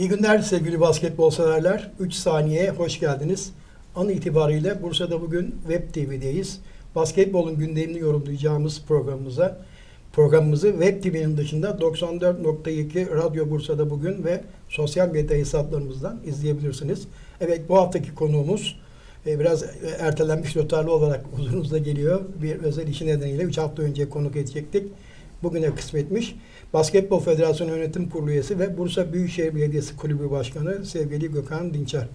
İyi günler sevgili basketbol severler. 3 saniyeye hoş geldiniz. An itibariyle Bursa'da bugün Web TV'deyiz. Basketbolun gündemini yorumlayacağımız programımıza programımızı Web TV'nin dışında 94.2 Radyo Bursa'da bugün ve sosyal medya hesaplarımızdan izleyebilirsiniz. Evet bu haftaki konuğumuz e, biraz ertelenmiş notarlı olarak huzurunuzda geliyor. Bir özel işi nedeniyle 3 hafta önce konuk edecektik. Bugüne kısmetmiş. Basketbol Federasyonu Yönetim Kurulu üyesi ve Bursa Büyükşehir Belediyesi Kulübü Başkanı sevgili Gökhan Dinçer.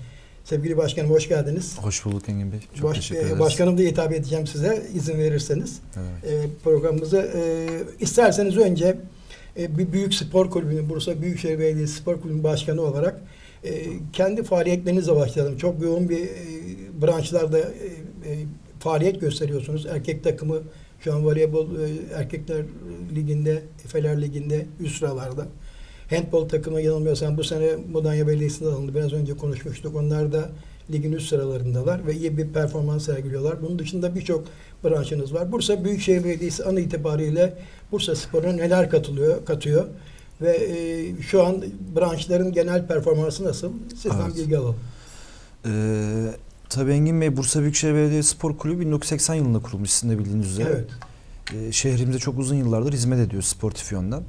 Sevgili başkanım hoş geldiniz. Hoş bulduk Engin Bey. Çok Baş- teşekkür e, ederiz. başkanım da hitap edeceğim size izin verirseniz. Evet. E, programımızı e, isterseniz önce e, bir büyük spor kulübünün Bursa Büyükşehir Belediyesi Spor Kulübü Başkanı olarak e, kendi faaliyetlerinizle başlayalım. Çok yoğun bir e, branşlarda e, e, faaliyet gösteriyorsunuz. Erkek takımı şu an voleybol e, erkekler liginde, Efeler liginde üst sıralarda. Handbol takımı yanılmıyorsam bu sene Mudanya Belediyesi'nde alındı. Biraz önce konuşmuştuk. Onlar da ligin üst sıralarındalar ve iyi bir performans sergiliyorlar. Bunun dışında birçok branşınız var. Bursa Büyükşehir Belediyesi an itibariyle Bursa Spor'a neler katılıyor, katıyor ve e, şu an branşların genel performansı nasıl? Sizden Evet. bilgi alalım. Ee, tabii Engin Bey Bursa Büyükşehir Belediyesi Spor Kulübü 1980 yılında kurulmuş sizin de bildiğiniz üzere. Evet. Ee, şehrimize çok uzun yıllardır hizmet ediyor sportif yönden.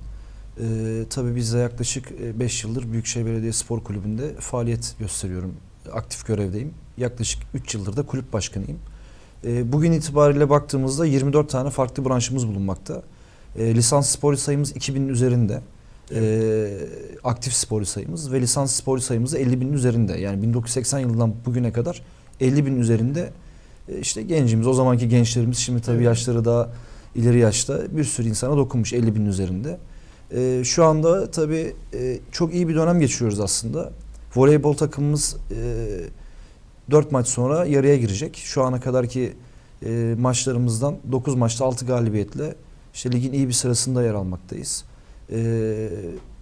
Ee, tabii biz de yaklaşık 5 yıldır Büyükşehir Belediyesi Spor Kulübü'nde faaliyet gösteriyorum. Aktif görevdeyim. Yaklaşık 3 yıldır da kulüp başkanıyım. Ee, bugün itibariyle baktığımızda 24 tane farklı branşımız bulunmakta. Ee, lisans sporcu sayımız 2000'in üzerinde. Ee, aktif sporcu sayımız ve lisans sporcu sayımız da 50 binin üzerinde. Yani 1980 yılından bugüne kadar 50 bin üzerinde e, işte gencimiz, o zamanki gençlerimiz şimdi tabii yaşları daha ileri yaşta bir sürü insana dokunmuş 50 binin üzerinde. Ee, şu anda tabii e, çok iyi bir dönem geçiriyoruz aslında. Voleybol takımımız e, 4 maç sonra yarıya girecek. Şu ana kadarki e, maçlarımızdan 9 maçta 6 galibiyetle işte ligin iyi bir sırasında yer almaktayız.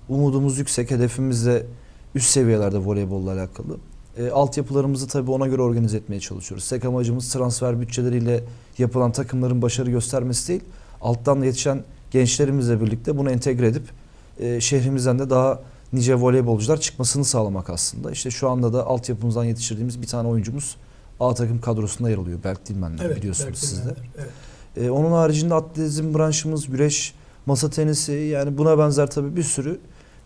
Umudumuz yüksek, hedefimiz de üst seviyelerde voleybolla alakalı. Ee, altyapılarımızı tabii ona göre organize etmeye çalışıyoruz. Tek amacımız transfer bütçeleriyle yapılan takımların başarı göstermesi değil, alttan yetişen gençlerimizle birlikte bunu entegre edip e, şehrimizden de daha nice voleybolcular çıkmasını sağlamak aslında. İşte şu anda da altyapımızdan yetiştirdiğimiz bir tane oyuncumuz A takım kadrosunda yer alıyor. Berk Dilmen'le Evet. biliyorsunuz belki siz de. Evet. Ee, onun haricinde atletizm branşımız, güreş, masa tenisi yani buna benzer tabii bir sürü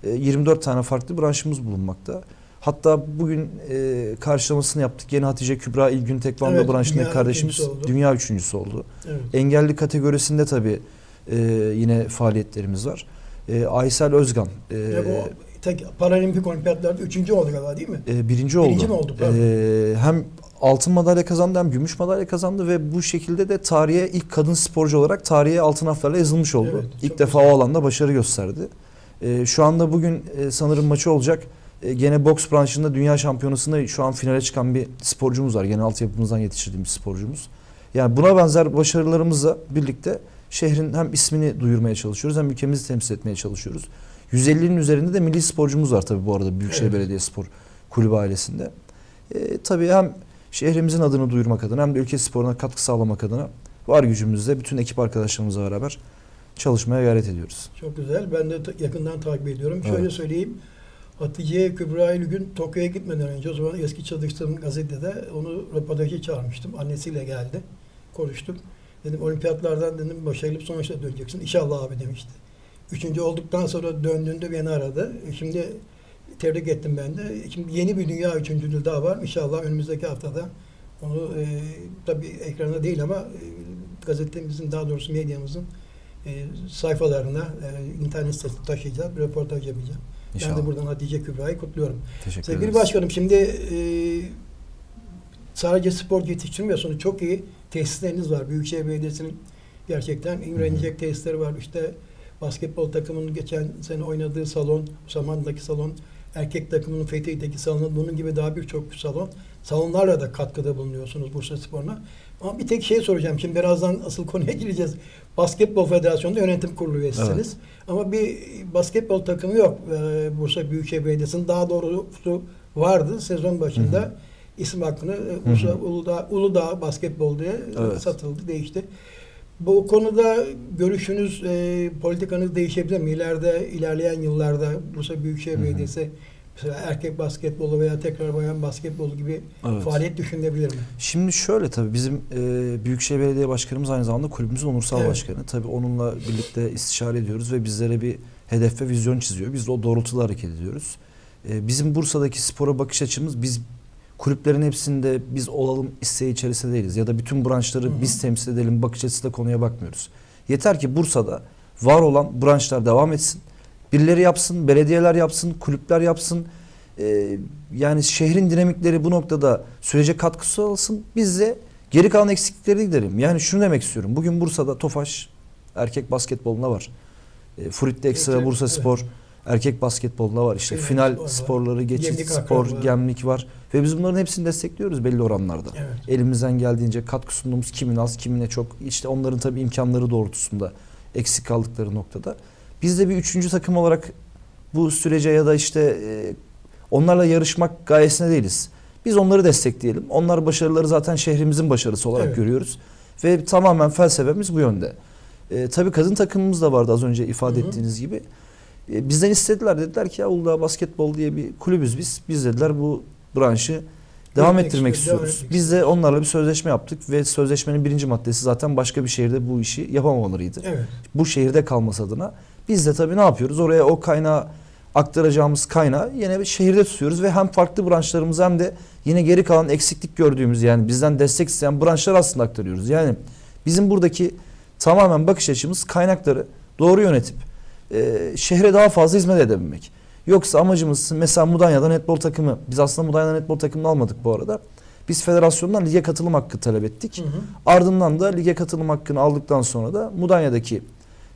e, 24 tane farklı branşımız bulunmakta. Hatta bugün e, karşılamasını yaptık. Yeni Hatice Kübra İlgün Tekvando Evet, branşındaki kardeşimiz oldu. dünya üçüncüsü oldu. Evet. Engelli kategorisinde tabii e, yine faaliyetlerimiz var. E, Aysel Özgan e, bu tek paralimpik olimpiyatlarda üçüncü oldu galiba değil mi? e, birinci oldu. Birinci mi oldu, pardon? E, hem altın madalya kazandı hem gümüş madalya kazandı ve bu şekilde de tarihe ilk kadın sporcu olarak tarihe altın harflerle yazılmış oldu. Evet, ilk defa güzel. o alanda başarı gösterdi. E, şu anda bugün e, sanırım maçı olacak. E, gene boks branşında dünya şampiyonasında şu an finale çıkan bir sporcumuz var. Gene altyapımızdan yetiştirdiğimiz sporcumuz. Yani buna benzer başarılarımızla birlikte şehrin hem ismini duyurmaya çalışıyoruz hem ülkemizi temsil etmeye çalışıyoruz. 150'nin üzerinde de milli sporcumuz var tabii bu arada Büyükşehir Evet. Belediye Spor Kulübü ailesinde. E, tabii hem şehrimizin adını duyurmak adına hem de ülke sporuna katkı sağlamak adına var gücümüzle bütün ekip arkadaşlarımızla beraber çalışmaya gayret ediyoruz. Çok güzel. Ben de yakından takip ediyorum. Evet. Şöyle söyleyeyim. Hatice Kübra gün Tokyo'ya gitmeden önce o zaman eski çalıştığım gazetede onu röportajı çağırmıştım. Annesiyle geldi. Konuştuk. Dedim olimpiyatlardan dedim başarılı sonuçla döneceksin. İnşallah abi demişti. Üçüncü olduktan sonra döndüğünde beni aradı. Şimdi tebrik ettim ben de. Şimdi yeni bir dünya üçüncülüğü daha var. İnşallah önümüzdeki haftada onu e, tabii ekrana değil ama e, gazetemizin daha doğrusu medyamızın e, sayfalarına, e, internet sitesine taşıyacağız, bir röportaj yapacağım. İnşallah. Ben de buradan Hatice Kübra'yı kutluyorum. Teşekkür Sevgili ederiz. Başkanım şimdi e, sadece spor yetiştirmiyorsunuz. Çok iyi tesisleriniz var. Büyükşehir Belediyesi'nin gerçekten imrenilecek tesisleri var. İşte basketbol takımının geçen sene oynadığı salon, Saman'daki salon, erkek takımının Fethiye'deki salonu, bunun gibi daha birçok salon. Salonlarla da katkıda bulunuyorsunuz Bursa Spor'una. Ama bir tek şey soracağım. Şimdi birazdan asıl konuya gireceğiz. Basketbol Federasyonu'nda yönetim kurulu üyesisiniz. Ama bir basketbol takımı yok e, Bursa Büyükşehir Belediyesi'nin. Daha doğrusu vardı sezon başında. Hı hı. isim hakkını e, Bursa Uludağ, Uludağ Basketbol diye Evet. satıldı, değişti. Bu konuda görüşünüz, e, politikanız değişebilir mi? İleride, ilerleyen yıllarda Bursa Büyükşehir Hı hı. Belediyesi mesela erkek basketbolu veya tekrar bayan basketbolu gibi Evet. faaliyet düşünülebilir mi? Şimdi şöyle tabii bizim e, Büyükşehir Belediye Başkanımız aynı zamanda kulübümüzün onursal Evet. başkanı. Tabii onunla birlikte istişare ediyoruz ve bizlere bir hedef ve vizyon çiziyor. Biz de o doğrultuda hareket ediyoruz. E, bizim Bursa'daki spora bakış açımız biz kulüplerin hepsinde biz olalım isteği içerisinde değiliz. Ya da bütün branşları Hı hı. biz temsil edelim bakış açısıyla konuya bakmıyoruz. Yeter ki Bursa'da var olan branşlar devam etsin. Birileri yapsın, belediyeler yapsın, kulüpler yapsın. Ee, yani şehrin dinamikleri bu noktada sürece katkısı olsun. Biz de geri kalan eksiklikleri giderelim. Yani şunu demek istiyorum. Bugün Bursa'da Tofaş erkek basketbolunda var. E, Furit'te ekstra Evet, Bursa evet. Spor erkek basketbolunda var. İşte Final final spor sporları, geçit Gemlik spor, akar var. gemlik var. Ve biz bunların hepsini destekliyoruz belli oranlarda. Evet. Elimizden geldiğince katkı sunduğumuz kimin az kimine çok işte onların tabii imkanları doğrultusunda eksik kaldıkları noktada. Biz de bir üçüncü takım olarak bu sürece ya da işte e, onlarla yarışmak gayesine değiliz. Biz onları destekleyelim. Onlar başarıları zaten şehrimizin başarısı olarak Evet. görüyoruz. Ve tamamen felsefemiz bu yönde. E, tabii kadın takımımız da vardı az önce ifade Hı hı. ettiğiniz gibi. E, bizden istediler dediler ki ya Uludağ Basketbol diye bir kulübüz biz. Biz dediler bu branşı devam Yürütmek ettirmek istiyoruz, devam etmek Biz de onlarla bir sözleşme yaptık ve sözleşmenin birinci maddesi zaten başka bir şehirde bu işi yapamamalarıydı. Evet. Bu şehirde kalması adına. Biz de tabii ne yapıyoruz? Oraya o kaynağı aktaracağımız kaynağı yine bir şehirde tutuyoruz ve hem farklı branşlarımız hem de yine geri kalan eksiklik gördüğümüz yani bizden destek isteyen branşlar aslında aktarıyoruz. Yani bizim buradaki tamamen bakış açımız kaynakları doğru yönetip e, şehre daha fazla hizmet edebilmek. Yoksa amacımız mesela Mudanya'da netbol takımı, biz aslında Mudanya'da netbol takımını almadık bu arada. Biz federasyondan lige katılım hakkı talep ettik. Hı hı. Ardından da lige katılım hakkını aldıktan sonra da Mudanya'daki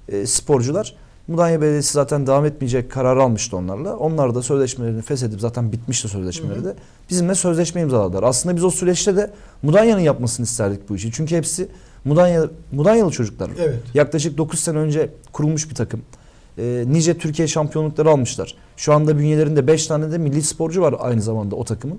e, sporcular Mudanya Belediyesi zaten devam etmeyecek kararı almıştı onlarla. Onlar da sözleşmelerini feshedip zaten bitmişti sözleşmeleri Hı hı. de. Bizimle sözleşme imzaladılar. Aslında biz o süreçte de Mudanya'nın yapmasını isterdik bu işi. Çünkü hepsi Mudanya Mudanyalı çocuklar. Evet. Yaklaşık 9 sene önce kurulmuş bir takım. E, nice Türkiye şampiyonlukları almışlar. Şu anda bünyelerinde 5 tane de milli sporcu var aynı zamanda o takımın.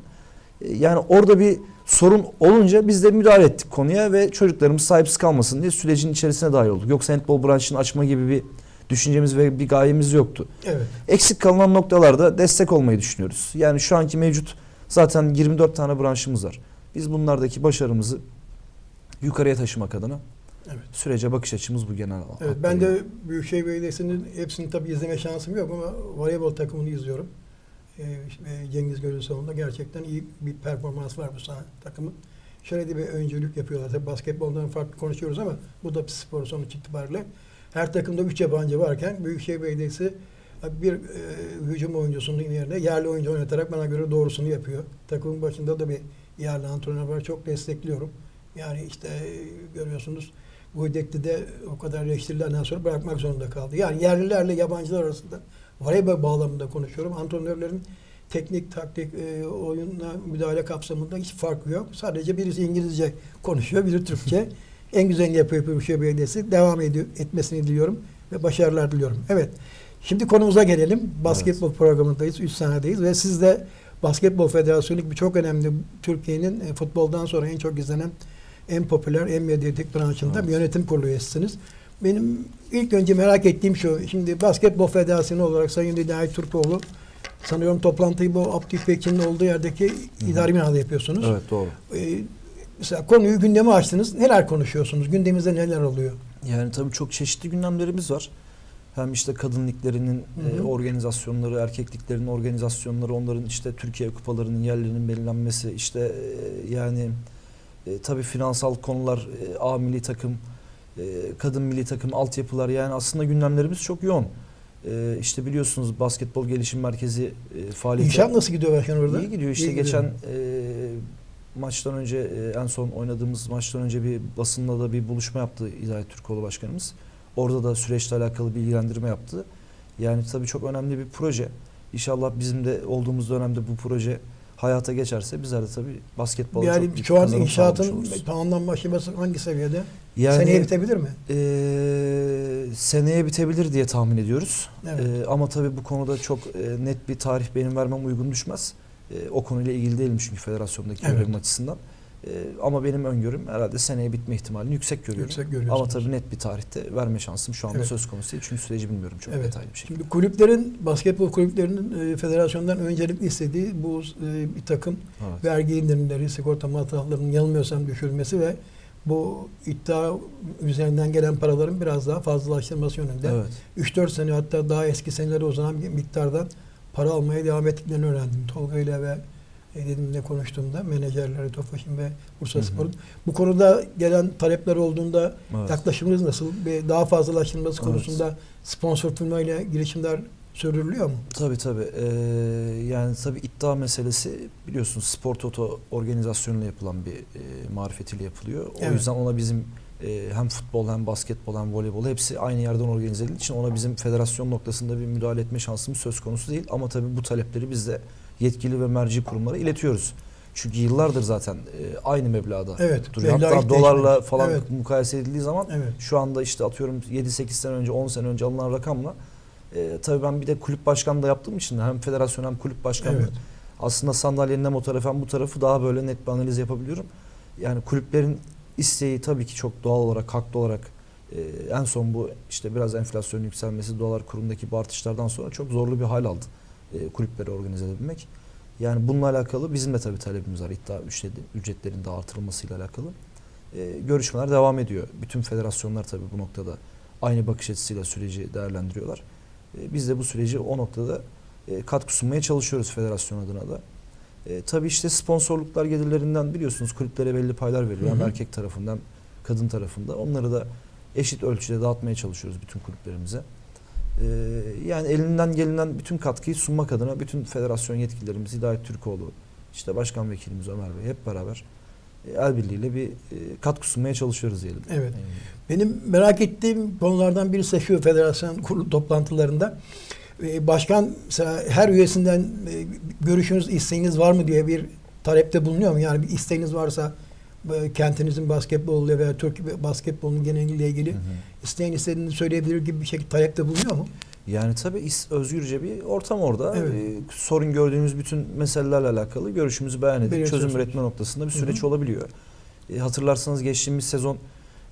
E, yani orada bir sorun olunca biz de müdahale ettik konuya ve çocuklarımız sahipsiz kalmasın diye sürecin içerisine dahil olduk. Yoksa handball branşını açma gibi bir düşüncemiz ve bir gayemiz yoktu. Evet. Eksik kalan noktalarda destek olmayı düşünüyoruz. Yani şu anki mevcut zaten 24 tane branşımız var. Biz bunlardaki başarımızı yukarıya taşımak adına Evet. sürece bakış açımız bu genel Evet, ben de Büyükşehir Belediyesi'nin hepsini tabii izleme şansım yok ama voleybol takımını izliyorum. Ee, Cengiz Gölü sonunda gerçekten iyi bir performans var bu saha takımın. Şöyle de bir öncülük yapıyorlar. Tabii basketboldan farklı konuşuyoruz ama bu da bir spor sonuç itibariyle. Her takımda 3 yabancı varken Büyükşehir Belediyesi bir e, hücum oyuncusunun yerine yerli oyuncu oynatarak bana göre doğrusunu yapıyor. Takımın başında da bir yerli antrenör var. Çok destekliyorum. Yani işte e, görüyorsunuz Guydek'te de o kadar eleştirilerden sonra bırakmak zorunda kaldı. Yani yerlilerle yabancılar arasında voleybol bağlamında konuşuyorum. Antrenörlerin teknik, taktik, e, oyunla müdahale kapsamında hiç farkı yok. Sadece birisi İngilizce konuşuyor, biri Türkçe. en güzelini yapıyor Büyükşehir Belediyesi. Devam ediyor, etmesini diliyorum ve başarılar diliyorum. Evet. Şimdi konumuza gelelim. Basketbol programındayız. 3 sahnedeyiz ve siz de Basketbol Federasyonu gibi çok önemli Türkiye'nin e, futboldan sonra en çok izlenen en popüler, en medyatik branşında Evet. bir yönetim kurulu üyesisiniz. Benim ilk önce merak ettiğim şu, şimdi Basketbol Federasyonu olarak Sayın Hidayet Türkoğlu sanıyorum toplantıyı bu Abdü İpekçi'nin olduğu yerdeki hı. idari binada yapıyorsunuz. Evet doğru. Ee, mesela konuyu gündeme açtınız. Neler konuşuyorsunuz? Gündemimizde neler oluyor? Yani tabii çok çeşitli gündemlerimiz var. Hem işte kadın liglerinin Hı hı. e, organizasyonları, erkek liglerinin organizasyonları, onların işte Türkiye kupalarının yerlerinin belirlenmesi, işte e, yani e, tabii finansal konular, e, A milli takım, e, kadın milli takım, altyapılar yani aslında gündemlerimiz çok yoğun. E, işte biliyorsunuz basketbol gelişim merkezi e, faaliyeti İnşaat nasıl gidiyor başkan orada? İyi gidiyor işte İyi gidiyor. geçen e, maçtan önce e, en son oynadığımız maçtan önce bir basınla da bir buluşma yaptı Hidayet Türkoğlu başkanımız. Orada da süreçle alakalı bilgilendirme yaptı. Yani tabii çok önemli bir proje. İnşallah bizim de olduğumuz dönemde bu proje hayata geçerse bizler de tabii basketbolda çok Yani büyük şu an inşaatın tamamlanma aşaması hangi seviyede? Yani, Seneye bitebilir mi? e, seneye bitebilir diye tahmin ediyoruz. Evet. E, ama tabii bu konuda çok e, net bir tarih benim vermem uygun düşmez. E, o konuyla ilgili değilim çünkü federasyondaki Evet. görevim açısından. E, ama benim öngörüm herhalde seneye bitme ihtimalini yüksek görüyorum. Yüksek görüyorsunuz. Ama tabii net bir tarihte verme şansım şu anda Evet. söz konusu değil. Çünkü süreci bilmiyorum çok Evet. detaylı bir şekilde. Şimdi kulüplerin, basketbol kulüplerinin e, federasyondan öncelikli istediği bu e, bir takım Evet. vergi indirimleri, sigorta masraflarının yanılmıyorsam düşürülmesi ve bu iddia üzerinden gelen paraların biraz daha fazlalaştırılması yönünde. Evet. 3-4 sene hatta daha eski senelere uzanan bir miktardan para almaya devam ettiklerini öğrendim. Tolga ile ve e, dedim ne konuştuğumda menajerleri Tofaş'ın ve Bursa. Spor'un. Bu konuda gelen talepler olduğunda Evet. yaklaşımınız nasıl? Ve daha fazlalaştırılması Evet. konusunda sponsor firmayla girişimler sürdürülüyor mu? Tabii tabii. Ee, yani tabii iddia meselesi biliyorsunuz spor toto organizasyonuyla yapılan bir e, marifetiyle yapılıyor. O Evet. yüzden ona bizim e, hem futbol hem basketbol hem voleybol hepsi aynı yerden organize edildiği için ona bizim federasyon noktasında bir müdahale etme şansımız söz konusu değil. Ama tabii bu talepleri biz de yetkili ve merci kurumlara iletiyoruz. Çünkü yıllardır zaten e, aynı meblağda Evet. duruyor. Hatta dolarla değişmedi. falan Evet. mukayese edildiği zaman Evet. şu anda işte atıyorum 7-8 sene önce 10 sene önce alınan rakamla e, tabii ben bir de kulüp başkanı da yaptığım için hem federasyon hem kulüp başkanı Evet. aslında sandalyenin hem o tarafı hem bu tarafı daha böyle net bir analiz yapabiliyorum. Yani kulüplerin isteği tabii ki çok doğal olarak haklı olarak e, en son bu işte biraz enflasyonun yükselmesi dolar kurundaki bu artışlardan sonra çok zorlu bir hal aldı e, kulüpleri organize edebilmek. Yani bununla alakalı bizim de tabii talebimiz var iddia ücret- ücretlerin de artırılmasıyla alakalı. E, görüşmeler devam ediyor. Bütün federasyonlar tabii bu noktada aynı bakış açısıyla süreci değerlendiriyorlar. E, biz de bu süreci o noktada e, katkı sunmaya çalışıyoruz federasyon adına da. E, tabii işte sponsorluklar gelirlerinden biliyorsunuz kulüplere belli paylar veriliyor. Hem erkek tarafından kadın tarafında. Onları da eşit ölçüde dağıtmaya çalışıyoruz bütün kulüplerimize. E, yani elinden gelinen bütün katkıyı sunmak adına bütün federasyon yetkililerimiz Hidayet Türkoğlu, işte başkan vekilimiz Ömer Bey hep beraber e, el birliğiyle bir e, katkı sunmaya çalışıyoruz diyelim. Evet. Benim merak ettiğim konulardan birisi şu federasyon kurulu toplantılarında e, başkan mesela her üyesinden görüşünüz, isteğiniz var mı diye bir talepte bulunuyor mu? Yani bir isteğiniz varsa kentinizin basketboluyla veya Türk basketbolunun geneliyle ilgili hı hı. isteğin istediğini söyleyebilir gibi bir şekilde talepte bulunuyor mu? Yani tabii özgürce bir ortam orada. Evet. Ee, sorun gördüğümüz bütün meselelerle alakalı görüşümüzü beyan edip çözüm üretme noktasında bir süreç hı. olabiliyor. Ee, hatırlarsanız geçtiğimiz sezon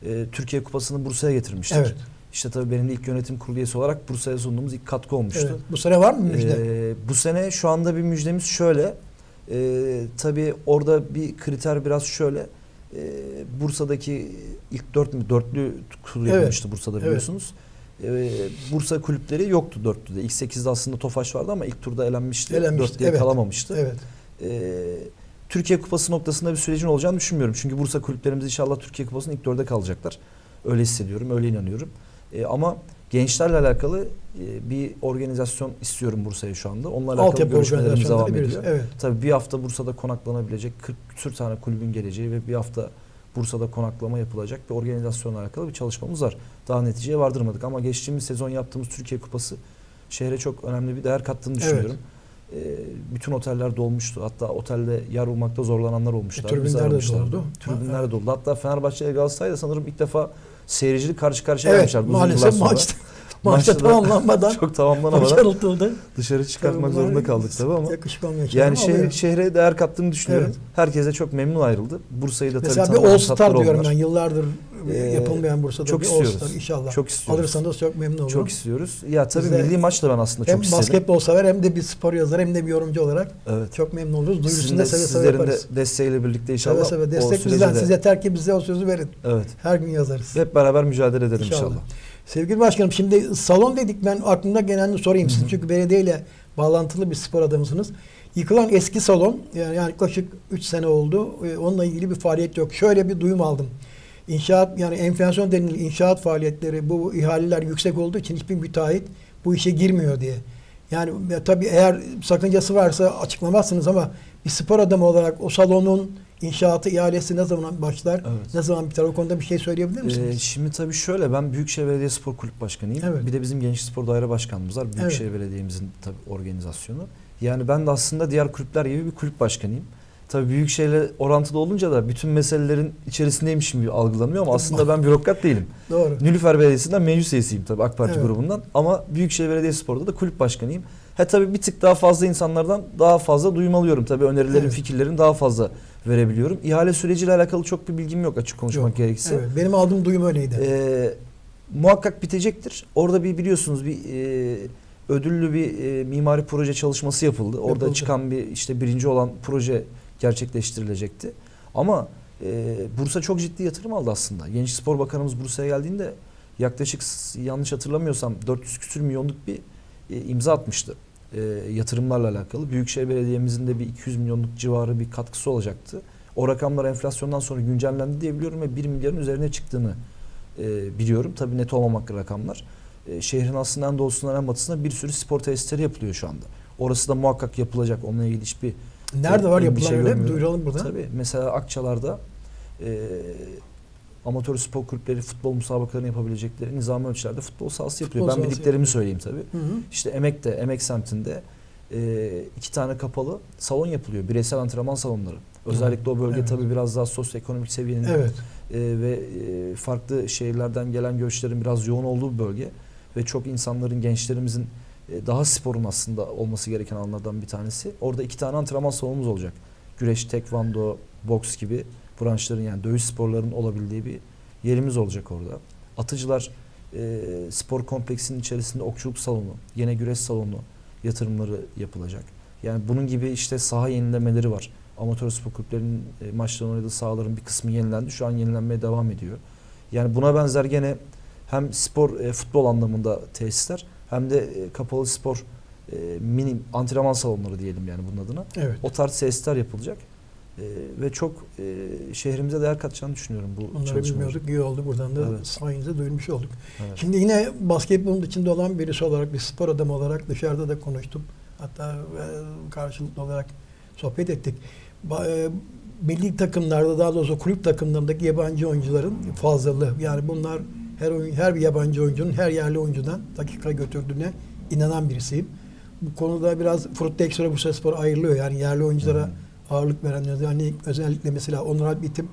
e, Türkiye Kupası'nı Bursa'ya getirmiştik. Evet. İşte tabii benim de ilk yönetim kurulu üyesi olarak Bursa'ya sunduğumuz ilk katkı olmuştu. evet. Bu sene var mı müjde? Ee, bu sene şu anda bir müjdemiz şöyle. Ee, tabii orada bir kriter biraz şöyle. Ee, Bursa'daki ilk dört mü dörtlü kurulu Evet. yapılmıştı Bursa'da Evet. biliyorsunuz. Ee, Bursa kulüpleri yoktu dörtlüde. İlk sekizde aslında Tofaş vardı ama ilk turda elenmişti. Elenmişti, Dörtlüye evet. kalamamıştı. Evet. Ee, Türkiye Kupası noktasında bir sürecin olacağını düşünmüyorum. Çünkü Bursa kulüplerimiz inşallah Türkiye Kupası'nın ilk dörde kalacaklar. Öyle hissediyorum, öyle inanıyorum. Ee, ama gençlerle alakalı e, bir organizasyon istiyorum Bursa'ya şu anda. Onunla alakalı Altyapı görüşmelerimiz devam ediyor. Evet. Tabii bir hafta Bursa'da konaklanabilecek 40 küsür tane kulübün geleceği ve bir hafta Bursa'da konaklama yapılacak bir organizasyonla alakalı bir çalışmamız var. Daha neticeye vardırmadık ama geçtiğimiz sezon yaptığımız Türkiye Kupası şehre çok önemli bir değer kattığını Evet. Ee, bütün oteller dolmuştu. Hatta otelde yer bulmakta zorlananlar olmuşlar. E, tribünler de doldu. Tribünler Ha, de doldu. Hatta Fenerbahçe ile Galatasaray da sanırım ilk defa seyircilik karşı karşıya Evet, gelmişler. maalesef maçta, maçta Maçta da tamamlanmadan Çok tamamlanamadan dışarı çıkartmak Tabii zorunda kaldık tabii ama. Yani ama şehre, oluyor. şehre değer kattığını düşünüyorum. Evet. Herkes de çok memnun ayrıldı. Bursa'yı da tabii Mesela bir All Star diyorum ben yıllardır Ee, yapılmayan Bursa'da çok bir istiyoruz. Star inşallah. Çok istiyoruz. Alırsanız çok memnun olurum. Çok istiyoruz. Ya tabii Biz de milli maç da ben aslında çok hem istedim. basketbol sever hem de bir spor yazar hem de bir yorumcu olarak Evet. çok memnun oluruz. Duyurusunu da seve seve sizlerin de yaparız. desteğiyle birlikte inşallah Seve seve. Destek bizden. de- Siz yeter ki bize o sözü verin. Evet. Her gün yazarız. Hep beraber mücadele edelim İnşallah. inşallah. Sevgili başkanım şimdi salon dedik ben aklımda gelenini sorayım sizin çünkü belediyeyle bağlantılı bir spor adamısınız. Yıkılan eski salon yani yaklaşık 3 sene oldu. Ee, Onunla ilgili bir faaliyet yok. Şöyle bir duyum aldım. İnşaat yani enflasyon denilen inşaat faaliyetleri bu ihaleler yüksek olduğu için hiçbir müteahhit bu işe girmiyor diye. Yani ya tabii eğer sakıncası varsa açıklamazsınız ama bir spor adamı olarak o salonun inşaatı ihalesi ne zaman başlar? Evet. Ne zaman biter? O konuda bir şey söyleyebilir misiniz? Ee, şimdi tabii şöyle ben Büyükşehir Belediye Spor Kulüp Başkanıyım. Evet. Bir de bizim Gençlik Spor Daire Başkanımız var. Büyükşehir Belediye'mizin tabii organizasyonu. Yani ben de aslında diğer kulüpler gibi bir kulüp başkanıyım. Tabii Büyükşehir'le orantılı olunca da bütün meselelerin içerisindeymişim gibi algılanıyor ama aslında ben bürokrat değilim. Doğru. Nilüfer Belediyesi'nden meclis üyesiyim tabii AK Parti Evet. grubundan. Ama Büyükşehir Belediyespor'da da kulüp başkanıyım. Ha tabii bir tık daha fazla insanlardan daha fazla duyum alıyorum. Tabii önerilerin, Evet. fikirlerin daha fazla verebiliyorum. İhale süreciyle alakalı çok bir bilgim yok açık konuşmak Yok. gerekirse. Evet, benim aldığım duyum öyleydi. Ee, muhakkak bitecektir. Orada bir biliyorsunuz bir e, ödüllü bir e, mimari proje çalışması yapıldı. Orada Yapıldı. çıkan bir işte birinci olan proje gerçekleştirilecekti. Ama e, Bursa çok ciddi yatırım aldı aslında. Genç Spor Bakanımız Bursa'ya geldiğinde yaklaşık yanlış hatırlamıyorsam 400 küsür milyonluk bir e, imza atmıştı. E, yatırımlarla alakalı. Büyükşehir Belediye'mizin de bir 200 milyonluk civarı bir katkısı olacaktı. O rakamlar enflasyondan sonra güncellendi diye biliyorum ve 1 milyarın üzerine çıktığını e, biliyorum. Tabii net olmamakla rakamlar. E, şehrin aslında en doğusundan en batısına bir sürü spor tesisleri yapılıyor şu anda. Orası da muhakkak yapılacak. Onunla ilgili hiçbir Nerede var yapılan öyle? görmüyorum. Duyuralım burada. Tabii mesela Akçalar'da e, amatör spor kulüpleri futbol müsabakalarını yapabilecekleri nizami ölçülerde futbol sahası yapılıyor. Futbol ben sahası bildiklerimi yapılıyor. söyleyeyim tabii. Hı hı. İşte Emek'te, Emek semtinde e, iki tane kapalı salon yapılıyor. Bireysel antrenman salonları. Özellikle o bölge Evet. tabii biraz daha sosyoekonomik seviyenin Evet. e, ve e, farklı şehirlerden gelen göçlerin biraz yoğun olduğu bir bölge ve çok insanların, gençlerimizin daha sporun aslında olması gereken alanlardan bir tanesi. Orada iki tane antrenman salonumuz olacak. Güreş, tekvando, boks gibi branşların yani dövüş sporlarının olabildiği bir yerimiz olacak orada. Atıcılar e, spor kompleksinin içerisinde okçuluk salonu, yine güreş salonu yatırımları yapılacak. Yani bunun gibi işte saha yenilemeleri var. Amatör spor kulüplerinin e, maçlarının oynadığı sahaların bir kısmı yenilendi. Şu an yenilenmeye devam ediyor. Yani buna benzer gene hem spor, e, futbol anlamında tesisler hem de e, kapalı spor e, mini antrenman salonları diyelim yani bunun adına. Evet. O tarz tesisler yapılacak. E, ve çok e, şehrimize değer katacağını düşünüyorum bu Bunları çalışmalar. bilmiyorduk. İyi oldu. Buradan da Evet. sayenizde duymuş olduk. Evet. Şimdi yine basketbolun içinde olan birisi olarak, bir spor adamı olarak dışarıda da konuştum. Hatta e, karşılıklı olarak sohbet ettik. Ba- e, milli takımlarda daha doğrusu kulüp takımlarındaki yabancı oyuncuların fazlalığı. Yani bunlar her oyun, her bir yabancı oyuncunun her yerli oyuncudan dakika götürdüğüne inanan birisiyim. Bu konuda biraz Fruttex'e Bursa Spor ayrılıyor. Yani yerli oyunculara ağırlık veren yani özellikle mesela Onur Alp İtim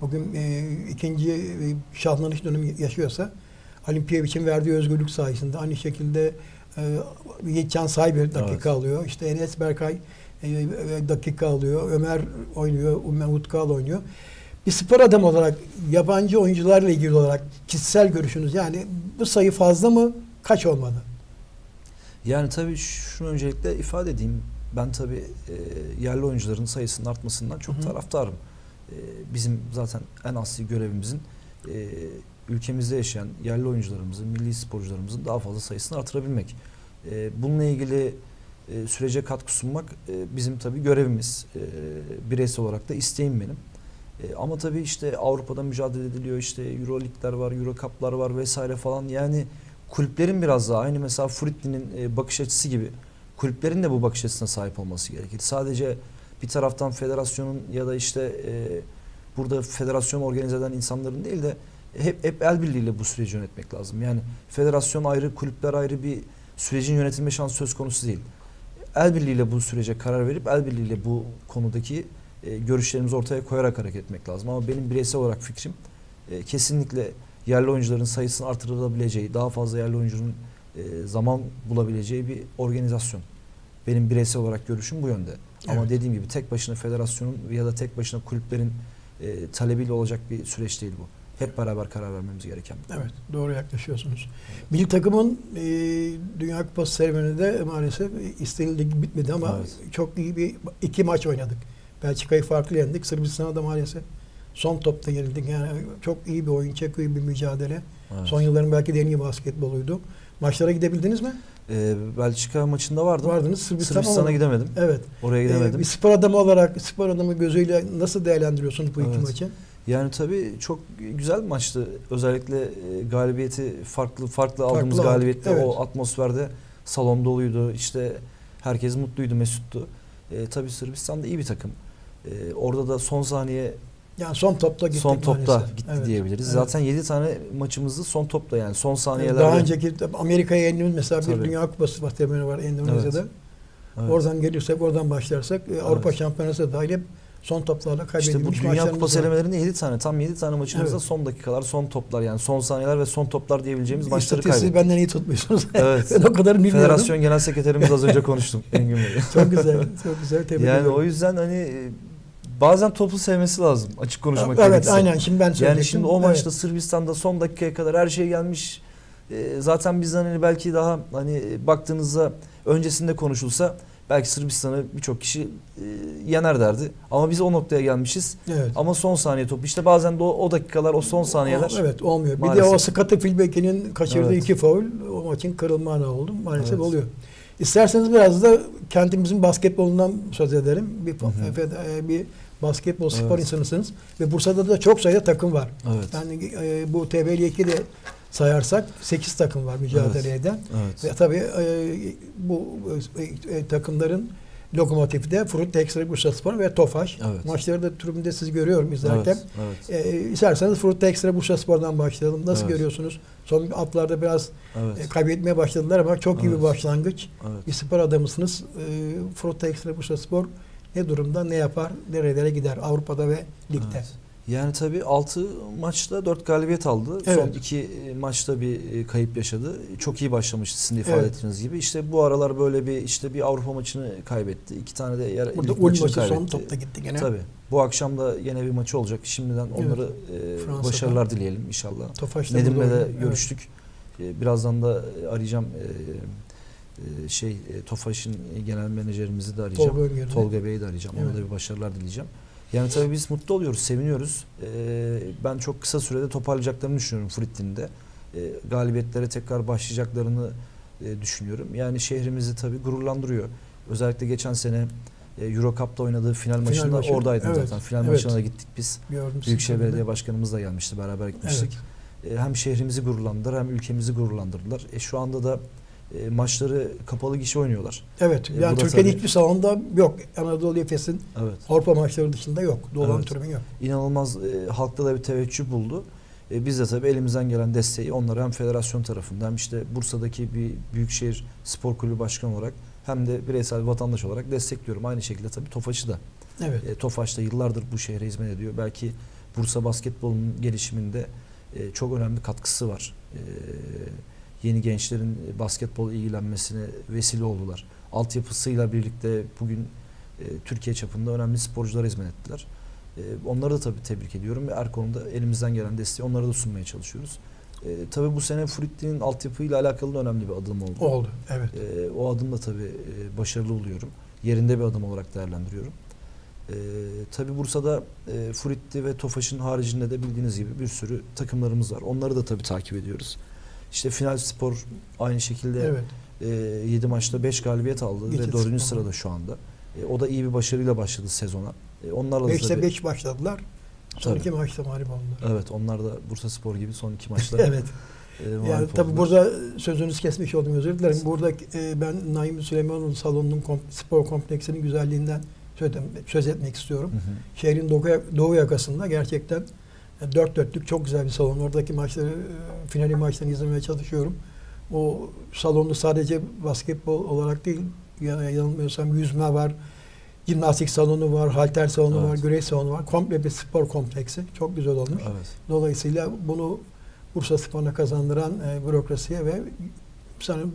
bugün e, ikinci e, şahlanış dönemi yaşıyorsa Olimpiyevic'in verdiği özgürlük sayesinde aynı şekilde e, Yiğitcan Sayber dakika Evet. alıyor. İşte Enes Berkay e, e, dakika alıyor. Ömer oynuyor. Ömer Utkal oynuyor. Bir spor adamı olarak yabancı oyuncularla ilgili olarak kişisel görüşünüz yani bu sayı fazla mı? Kaç olmalı? Yani tabii şunu öncelikle ifade edeyim. Ben tabii e, yerli oyuncuların sayısının artmasından çok Hı hı. taraftarım. E, bizim zaten en asli görevimizin e, ülkemizde yaşayan yerli oyuncularımızın, milli sporcularımızın daha fazla sayısını artırabilmek. E, bununla ilgili e, sürece katkı sunmak e, bizim tabii görevimiz. E, bireysel olarak da isteğim benim. E, ama tabii işte Avrupa'da mücadele ediliyor. işte Euro ligler var, Euro Cup'lar var vesaire falan. Yani kulüplerin biraz daha aynı mesela Fritli'nin e, bakış açısı gibi kulüplerin de bu bakış açısına sahip olması gerekir. Sadece bir taraftan federasyonun ya da işte e, burada federasyon organize eden insanların değil de hep, hep el birliğiyle bu süreci yönetmek lazım. Yani federasyon ayrı, kulüpler ayrı bir sürecin yönetilme şansı söz konusu değil. El birliğiyle bu sürece karar verip el birliğiyle bu konudaki e, görüşlerimizi ortaya koyarak hareket etmek lazım. Ama benim bireysel olarak fikrim e, kesinlikle yerli oyuncuların sayısının artırılabileceği, daha fazla yerli oyuncunun e, zaman bulabileceği bir organizasyon. Benim bireysel olarak görüşüm bu yönde. Ama Evet. dediğim gibi tek başına federasyonun ya da tek başına kulüplerin e, talebiyle olacak bir süreç değil bu. Hep beraber karar vermemiz gereken bir. Evet, doğru yaklaşıyorsunuz. Milli takımın e, Dünya Kupası serüveninde maalesef istenildiği gibi bitmedi ama Evet. çok iyi bir iki maç oynadık. Belçika'yı farklı yendik. Sırbistan'a da maalesef son topta yenildik. Yani çok iyi bir oyun, çok iyi bir mücadele. Evet. Son yılların belki de en iyi basketboluydu. Maçlara gidebildiniz mi? E, Belçika maçında vardım. Vardınız. Sırbistan Sırbistan'a olmadı. gidemedim. Evet. Oraya Ee, gidemedim. bir spor adamı olarak, spor adamı gözüyle nasıl değerlendiriyorsunuz bu iki Evet. maçı? Yani tabii çok güzel bir maçtı. Özellikle e, galibiyeti farklı farklı aldığımız aldık, galibiyette evet. o atmosferde salon doluydu. İşte herkes mutluydu, mesuttu. E, tabii Sırbistan da iyi bir takım. E, orada da son saniye Yani son topta gittik son topta maalesef. gitti Evet. diyebiliriz. Evet. Zaten 7 tane maçımızı son topta yani son saniyelerde. Daha önceki Amerika'ya yendiğimiz mesela bir Tabii. Dünya Kupası var var Endonezya'da. Evet. Oradan gelirsek, oradan başlarsak e, Avrupa Şampiyonası da dahil hep son toplarla kaybedilmiş İşte bu Dünya Kupası var. elemelerinde 7 tane tam 7 tane maçımızda Evet. son dakikalar, son toplar yani son saniyeler ve son toplar diyebileceğimiz maçları kaybettik. benden iyi tutmuyorsunuz. Evet. ben o kadar bilmiyorum. Federasyon Genel Sekreterimiz az önce konuştum Engin Bey. Çok güzel. Çok güzel. Tebrik yani ediyorum. o yüzden hani e, bazen topu sevmesi lazım açık konuşmak Evet gerekirse. aynen şimdi ben söyleyecektim. Yani şimdi o maçta Evet. Sırbistan'da son dakikaya kadar her şey gelmiş. Ee, zaten bizden hani belki daha hani baktığınızda öncesinde konuşulsa belki Sırbistan'ı birçok kişi e, yener derdi. Ama biz o noktaya gelmişiz. Evet. Ama son saniye topu işte bazen de o, o dakikalar, o son saniyeler. O- Evet olmuyor. Bir de Maalesef. o Scottie Filbeck'in kaçırdığı Evet. iki faul o maçın kırılma oldu. Maalesef Evet. oluyor. İsterseniz biraz da kentimizin basketbolundan söz edelim. Bir, Hı hı. efe- bir basketbol spor Evet. insanısınız. Ve Bursa'da da çok sayıda takım var. Evet. Yani e, bu TBL2 de sayarsak 8 takım var mücadele eden. Evet. Ve tabii e, bu e, e, takımların lokomotifi de Frut Extra Bursaspor ve Tofaş. Evet. Maçları da tribünde siz görüyorum izlerken. Evet. Evet. E, isterseniz Frut Extra Bursaspor'dan başlayalım. Nasıl Evet. görüyorsunuz? Son haftalarda biraz Evet. e, kaybetmeye başladılar ama çok iyi bir Evet. başlangıç. Evet. Bir spor adamısınız. E, Frut Extra Bursaspor ne durumda, ne yapar, nerelere gider Avrupa'da ve ligde? Evet. Yani tabii 6 maçta 4 galibiyet aldı. Son Evet. 2 maçta bir e, kayıp yaşadı. Çok iyi başlamıştı sizin de ifade Evet. ettiğiniz gibi. İşte bu aralar böyle bir işte bir Avrupa maçını kaybetti. İki tane de yer, Burada Ulm maçı son kaybetti. topta gitti gene. Tabii. Bu akşam da yine bir maçı olacak. Şimdiden onları e, Fransa'da. başarılar dileyelim inşallah. Tofaş'ta Nedim'le de oynuyor. Evet. görüştük. E, birazdan da e, arayacağım e, e, şey e, Tofaş'ın genel menajerimizi de arayacağım. Tolga. Tolga Bey'i de arayacağım. Ona Evet. da bir başarılar dileyeceğim. Yani tabii biz mutlu oluyoruz, seviniyoruz. Ee, ben çok kısa sürede toparlayacaklarını düşünüyorum Frittin'de. Ee, galibiyetlere tekrar başlayacaklarını e, düşünüyorum. Yani şehrimizi tabii gururlandırıyor. Özellikle geçen sene e, Euro Cup'ta oynadığı final, maçında maçı, oradaydım evet, zaten. Final evet. maçına da gittik biz. Gördüm Büyükşehir Belediye. Başkanımız da gelmişti. Beraber gitmiştik. E, hem şehrimizi gururlandırdılar hem ülkemizi gururlandırdılar. E, şu anda da e, maçları kapalı gişe oynuyorlar. Evet. E, Yani tabii- hiçbir salonda yok. Anadolu Efes'in Evet. Avrupa maçları dışında yok. Dolan Evet. tribün yok. inanılmaz e, halkta da bir teveccüh buldu. E, biz de tabii elimizden gelen desteği onlara hem federasyon tarafından hem işte Bursa'daki bir büyükşehir spor kulübü başkanı olarak hem de bireysel bir vatandaş olarak destekliyorum. Aynı şekilde tabii Tofaş'ı da. Evet. E, Tofaş da yıllardır bu şehre hizmet ediyor. Belki Bursa basketbolunun gelişiminde e, çok önemli katkısı var. E, yeni gençlerin basketbol ilgilenmesine vesile oldular. Altyapısıyla birlikte bugün e, Türkiye çapında önemli sporculara hizmet ettiler. E, onları da tabii tebrik ediyorum ve her konuda elimizden gelen desteği onlara da sunmaya çalışıyoruz. E, tabii bu sene Fritti'nin altyapıyla alakalı da önemli bir adım oldu. Oldu. Evet. E, o adım da tabii e, başarılı buluyorum. Yerinde bir adım olarak değerlendiriyorum. E, tabii Bursa'da e, Fritti ve Tofaş'ın haricinde de bildiğiniz gibi bir sürü takımlarımız var. Onları da tabii takip ediyoruz. İşte Final Spor aynı şekilde Evet. e, 7 maçta 5 galibiyet aldı Geçit ve 4. Spor. sırada şu anda. E, o da iyi bir başarıyla başladı sezona. E, onlarla da 5'te tabii, 5 başladılar. Son Tabii. iki maçta mağlup oldular. Evet onlar da Bursa Spor gibi son iki maçta Evet. e, Yani tabii burada sözünüzü kesmiş oldum özür dilerim. Burada e, ben Naim Süleymanoğlu salonunun kom- spor kompleksinin güzelliğinden söz, söz etmek istiyorum. Hı hı. Şehrin doğu, doğu yakasında gerçekten e, dört dörtlük çok güzel bir salon. Oradaki maçları, e, finali maçlarını izlemeye çalışıyorum. O salonda sadece basketbol olarak değil, ya- yanılmıyorsam yüzme var, jimnastik salonu var, halter salonu Evet. var, güreş salonu var. Komple bir spor kompleksi. Çok güzel olmuş. Evet. Dolayısıyla bunu Bursa Spor'una kazandıran e, bürokrasiye ve sanırım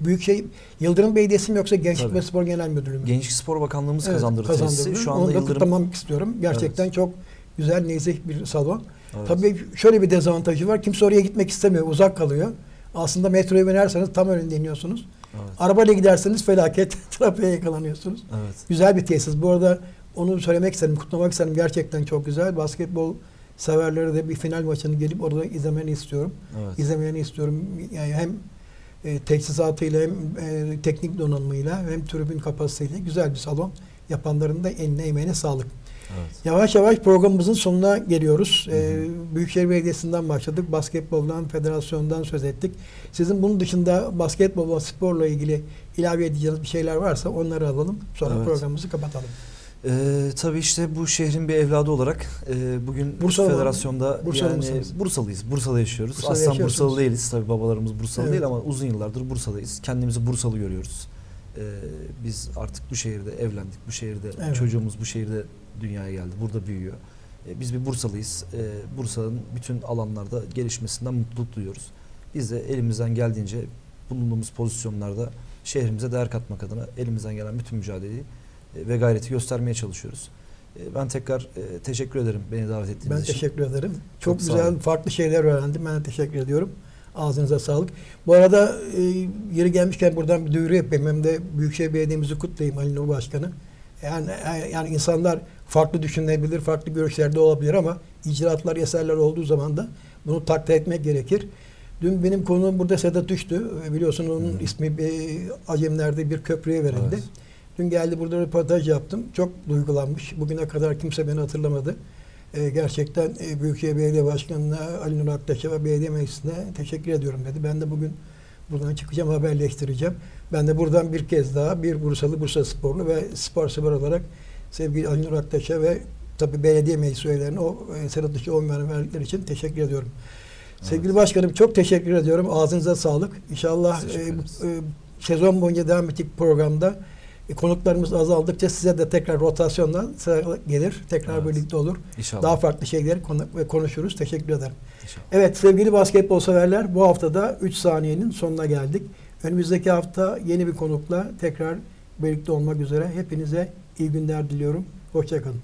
büyük şey Yıldırım Belediyesi mi yoksa Gençlik Tabii. ve Spor Genel Müdürlüğü mü? Gençlik Spor Bakanlığımız Evet, kazandırdı kazandırdı. Şu Onu anda da Yıldırım kutlamak istiyorum. Gerçekten Evet. çok güzel, nezih bir salon. Evet. Tabii şöyle bir dezavantajı var. Kimse oraya gitmek istemiyor. Uzak kalıyor. Aslında metroya binerseniz tam önünde iniyorsunuz. Evet. Arabayla giderseniz felaket trafiğe yakalanıyorsunuz. Evet. Güzel bir tesis. Bu arada onu söylemek istedim, kutlamak istedim. Gerçekten çok güzel. Basketbol severleri de bir final maçını gelip orada izlemeni istiyorum. Evet. İzlemeni istiyorum. Yani hem e, teçhizatıyla hem e, teknik donanımıyla hem tribün kapasiteyle güzel bir salon. Yapanların da eline emeğine sağlık. Evet. Yavaş yavaş programımızın sonuna geliyoruz. Hı hı. Ee, Büyükşehir Belediyesi'nden başladık. Basketboldan, federasyondan söz ettik. Sizin bunun dışında basketbol ve sporla ilgili ilave edeceğiniz bir şeyler varsa onları alalım. Sonra Evet. programımızı kapatalım. Ee, tabii işte bu şehrin bir evladı olarak e, bugün Bursalı mı? federasyonda Bursalı yani mısınız? Bursalıyız. Bursa'da yaşıyoruz. Bursa'da yaşıyorsunuz. Bursalı değiliz. Tabii babalarımız Bursalı Evet. değil ama uzun yıllardır Bursa'dayız. Kendimizi Bursalı görüyoruz. Ee, biz artık bu şehirde evlendik, bu şehirde Evet. çocuğumuz bu şehirde dünyaya geldi, burada büyüyor. Ee, biz bir Bursalıyız. Ee, Bursa'nın bütün alanlarda gelişmesinden mutluluk duyuyoruz. Biz de elimizden geldiğince bulunduğumuz pozisyonlarda şehrimize değer katmak adına elimizden gelen bütün mücadeleyi e, ve gayreti göstermeye çalışıyoruz. E, Ben tekrar e, teşekkür ederim beni davet ettiğiniz Ben için. teşekkür ederim. Çok, Çok güzel farklı şeyler öğrendim. Ben teşekkür ediyorum. Ağzınıza sağlık. Bu arada e, yeri gelmişken buradan bir duyuru yapayım. Hem de Büyükşehir Belediye'mizi kutlayayım Ali Nur Başkanı. Yani, e, yani insanlar farklı düşünebilir, farklı görüşlerde olabilir ama icraatlar, eserler olduğu zaman da bunu takdir etmek gerekir. Dün benim konuğum burada Sedat Üçtü. E, Biliyorsun onun Hı ismi e, Acemler'de bir köprüye verildi. Evet. Dün geldi burada röportaj yaptım. Çok duygulanmış. Bugüne kadar kimse beni hatırlamadı. Ee, gerçekten e, Büyükşehir Belediye Başkanı'na, Ali Nur Aktaş'a ve belediye meclisine teşekkür ediyorum dedi. Ben de bugün buradan çıkacağım, haberleştireceğim. Ben de buradan bir kez daha bir Bursalı, Bursa sporlu ve spor sever olarak sevgili Ali Nur Aktaş'a ve tabii belediye meclis üyelerine o e, Dışı oy verdikleri için teşekkür ediyorum. Sevgili Evet. Başkanım çok teşekkür ediyorum. Ağzınıza sağlık. İnşallah e, e, sezon boyunca devam ettik programda. E, konuklarımız azaldıkça size de tekrar rotasyonla sıra gelir. Tekrar Evet. birlikte olur. İnşallah. Daha farklı şeyleri konu- ve konuşuruz. Teşekkür ederim. İnşallah. Evet sevgili basketbol severler bu haftada 3 saniyenin sonuna geldik. Önümüzdeki hafta yeni bir konukla tekrar birlikte olmak üzere. Hepinize iyi günler diliyorum. Hoşçakalın.